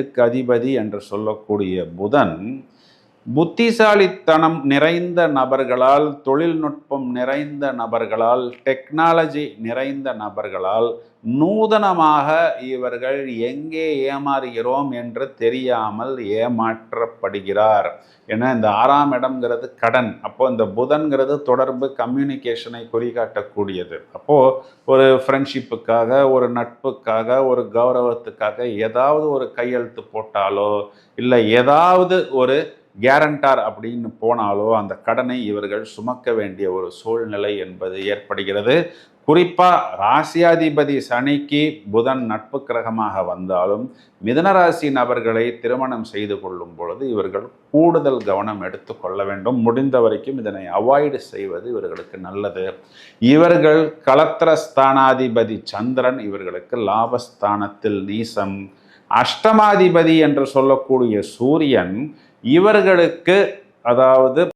எட்டுக்கு அதிபதி என்று சொல்லக்கூடிய புதன் புத்திசாலித்தனம் நிறைந்த நபர்களால் தொழில்நுட்பம் நிறைந்த நபர்களால் டெக்னாலஜி நிறைந்த நபர்களால் நூதனமாக இவர்கள் எங்கே ஏமாறுகிறோம் என்று தெரியாமல் ஏமாற்றப்படுகிறார். ஏன்னா இந்த ஆறாம் இடம்ங்கிறது கடன். அப்போ இந்த புதன்கிறது தொடர்பு கம்யூனிகேஷனை குறிகாட்டக்கூடியது. அப்போது ஒரு ஃப்ரெண்ட்ஷிப்புக்காக ஒரு நட்புக்காக ஒரு கௌரவத்துக்காக ஏதாவது ஒரு கையெழுத்து போட்டாலோ இல்லை ஏதாவது ஒரு கேரண்டார் அப்படின்னு போனாலோ அந்த கடனை இவர்கள் சுமக்க வேண்டிய ஒரு சூழ்நிலை என்பது ஏற்படுகிறது. குறிப்பாக ராசியாதிபதி சனிக்கு புதன் நட்பு கிரகமாக வந்தாலும் மிதனராசி நபர்களை திருமணம் செய்து கொள்ளும் பொழுது இவர்கள் கூடுதல் கவனம் எடுத்துக்கொள்ள வேண்டும். முடிந்த வரைக்கும் இதனை அவாய்டு செய்வது இவர்களுக்கு நல்லது. இவர்கள் கலத்திர ஸ்தானாதிபதி சந்திரன் இவர்களுக்கு லாபஸ்தானத்தில் நீசம். அஷ்டமாதிபதி என்று சொல்லக்கூடிய சூரியன் இவர்களுக்கு அதாவது